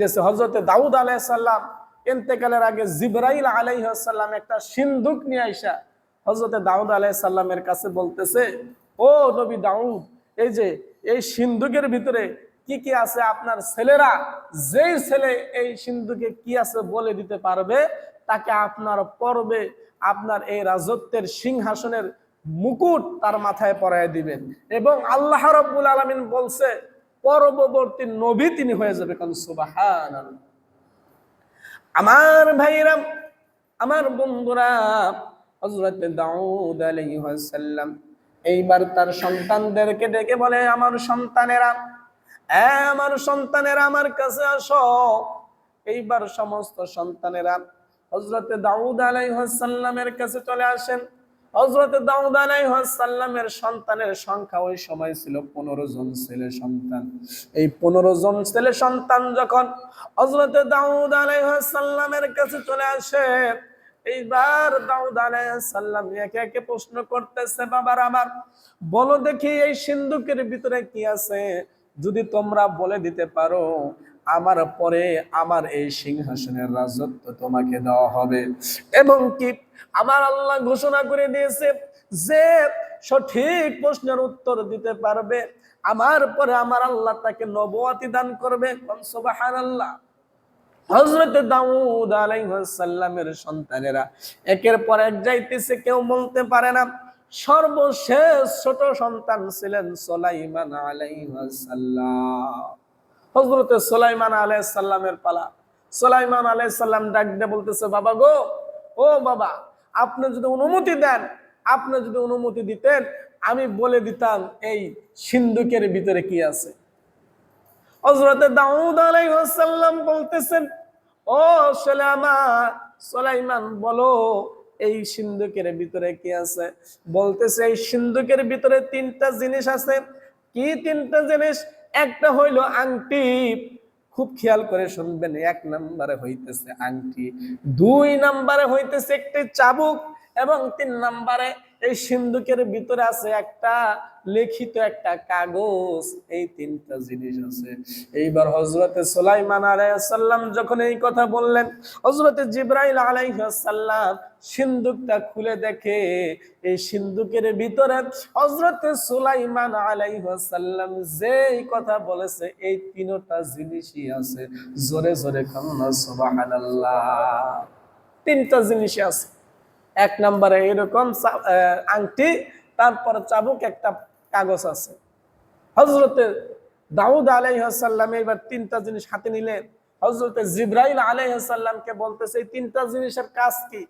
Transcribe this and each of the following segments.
দিতেছে হজরতে দাউদ আলাইসাল্লাম এতেকালের আগে জিব্রাইল আলাইসাল্লাম একটা সিন্ধুক নিয়ে আইসা হজরতে দাউদ আলাইসাল্লামের কাছে বলতেছে, ও নবী দাউদ, এই যে এই সিন্ধুকের ভিতরে কি কি আছে আপনার ছেলেরা? যেই ছেলে এই সিন্ধুকে কি আছে বলে দিতে পারবে? তাকে আপনার পর্বে আপনার এই রাজত্বের সিংহাসনের মুকুট তার মাথায় পরায় দিবেন। এবং আল্লাহ রব্বুল আলমিন বলছে পরবর্তী নবী তিনি হয়ে যাবে কারণ সুবাহান আমার ভাইরা, আমার বন্ধুরা হজরত দাউদ আলাইহিস সালাম এইবার তার সন্তানদেরকে ডেকে বলে, আমার সন্তানেরা আমার সন্তানেরা আমার কাছে আসো। এইবার সমস্ত সন্তানেরা হজরতে দাউদ আলাইহাল্লামের কাছে চলে আসেন। হজরতে দাউদ আলাইহাল্লামের সন্তানের সংখ্যা ওই সময় ছিল পনেরো জন ছেলে সন্তান। এই পনেরো জন ছেলে সন্তান যখন হজরতে দাউদ আলাইহাল্লামের কাছে চলে আসে, এইবার দাউদ আলাইহাল্লাম একে একে প্রশ্ন করতেছে, বাবার আমার, বলো দেখি এই সিন্ধুকের ভিতরে কি আছে? যদি তোমরা বলে দিতে পারো আমার পরে আমার এই সিংহাসনের রাজত্ব তোমাকে দেওয়া হবে। এবং কি আমার আল্লাহ ঘোষণা করে দিয়েছে যে সঠিক প্রশ্নের উত্তর দিতে পারবে। আমার পরে আমার আল্লাহ তাকে নবয়াতি দান করবে। আল্লাহ হজরত দাউদ আলাইসাল্লামের সন্তানেরা একের পর এক যাইতেছে, কেউ বলতে পারে না। সর্বশেষ ছোট সন্তান ছিলেন সোলাইমান আলাইসাল্লাম হজরত সোলাইমান আলাইসাল্লামের পালা। সোলাইমান আলাইসাল্লাম ডাক দিয়ে বলতেছে, বাবা গো, ও বাবা, আপনি যদি অনুমতি দেন, আপনি যদি অনুমতি দিতেন, আমি বলে দিতাম এই সিন্ধুকের ভিতরে কি আছে। হজরতে দাউদ আলাইসাল্লাম বলতেছেন, ও সোলামা সোলাইমান বলো, এই সিন্ধুকের ভিতরে কি আছে? বলতেছে, এই সিন্ধুকের ভিতরে তিনটা জিনিস আছে। কি তিনটা জিনিস? একটা হইল আংটি। খুব খেয়াল করে শুনবেন, এক নাম্বারে হইতেছে আংটি, দুই নাম্বারে হইতেছে একটি চাবুক এবং তিন নম্বরে এই সিন্ধুকের ভিতরে আছে একটা লিখিত একটা কাগজ, এই তিনটা জিনিস আছে। এইবার হজরতে সোলাইমান আলাইসাল্লাম যখন এই কথা বললেন হজরতে জিব্রাইল আলাইসাল্লাম সিন্ধুকটা খুলে দেখে, এই সিন্ধুকের ভিতরে হজরতে সুলাইমান আলাইসাল্লাম যে কথা বলেছে, এই তিনটা জিনিসই আছে। জোরে জোরে কান্না সুবহানাল্লাহ। তিনটা জিনিসই আছে। এক নম্বরে এরকম আংটি, তারপর চাবুক একটা কাগজ আছে। হজরতে দাউদ আলাইহাল্লাম এবার তিনটা জিনিস হাতে নিলে হজরতে জিব্রাইল আলাইহাল্লামকে বলতেছে, এই তিনটা জিনিসের কাজ কি?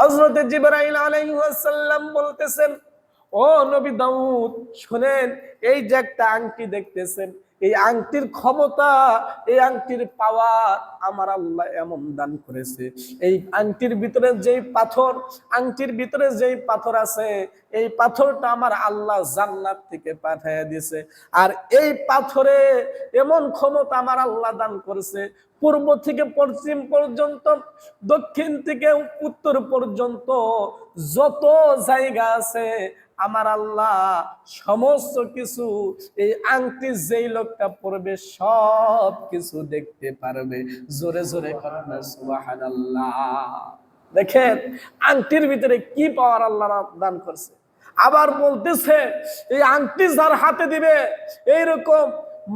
হজরতে জিব্রাইল আলাইহাল্লাম বলতেছেন, ও নবী দাউদ, শুনেন, এই যে একটা আংটি দেখতেছেন এই আংটির ক্ষমতা, এই আংটির পাওয়ার আমার আল্লাহ এমন দান করেছে। এই আংটির ভিতরে যেই পাথর, আংটির ভিতরে যেই পাথর আছে, এই পাথরটা আমার আল্লাহ জান্নাত থেকে পাঠিয়ে দিয়েছে। আর এই পাথরে এমন ক্ষমতা আমার আল্লাহ দান করেছে, পূর্ব থেকে পশ্চিম পর্যন্ত, দক্ষিণ থেকে উত্তর পর্যন্ত যত জায়গা আছে আমার আল্লাহ সমস্ত কিছু, এই আংটি যেই লোকটা পড়বে সব কিছু দেখতে পারবে। জোরে জোরে দেখেন, আংটির ভিতরে কি পাওয়ার আল্লাহ দান করছে। আবার বলতেছে, এই আংটি যার হাতে দিবে, এইরকম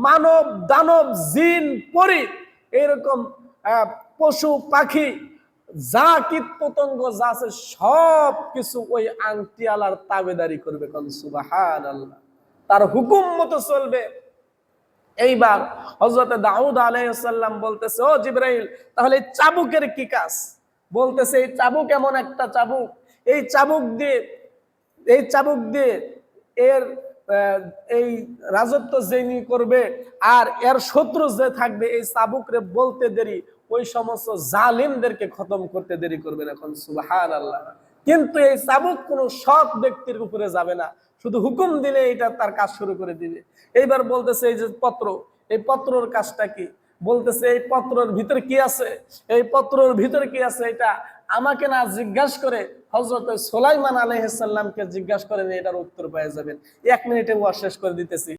মানব দানব জিন পরি, এইরকম পশু পাখি যা কীট পতঙ্গ যা আছে সব কিছু ওই আংটি আলার তাবেদারি করবে কোন সুবাহান আল্লাহ তার হুকুম মতো চলবে। এইবার হজরত দাউদ আলাইসাল্লাম বলতেছে, ও জিব্রাইল, তাহলে চাবুকের কি কাজ? বলতেছে, এই চাবুক এমন একটা চাবুক। এই চাবুক দিয়ে, এই চাবুক দিয়ে এর এই রাজত্ব যিনি করবে, আর এর শত্রু যে থাকবে, এই চাবুকরে বলতে দেরি ওই সমস্ত জালিমদেরকে খতম করতে দেরি করবে না এখন সুবাহান আল্লাহ কিন্তু এই চাবুক কোনো সৎ ব্যক্তির উপরে যাবে না। শুধু হুকুম দিলে এটা তার কাজ শুরু করে দিবে। এইবার বলতেছে, এই যে পত্র, এই পত্রর কাজটা কি? বলতেছে, এই পত্রর ভিতরে কি আছে? এই পত্রর ভিতরে কি আছে? এটা আমাকে না জিজ্ঞাসা করে হজরত সোলাইমান আলহামকে জিজ্ঞাসা করেন, এটার উত্তর পাওয়া যাবেন। এক মিনিটে ওয়া শেষ করে দিতেছি।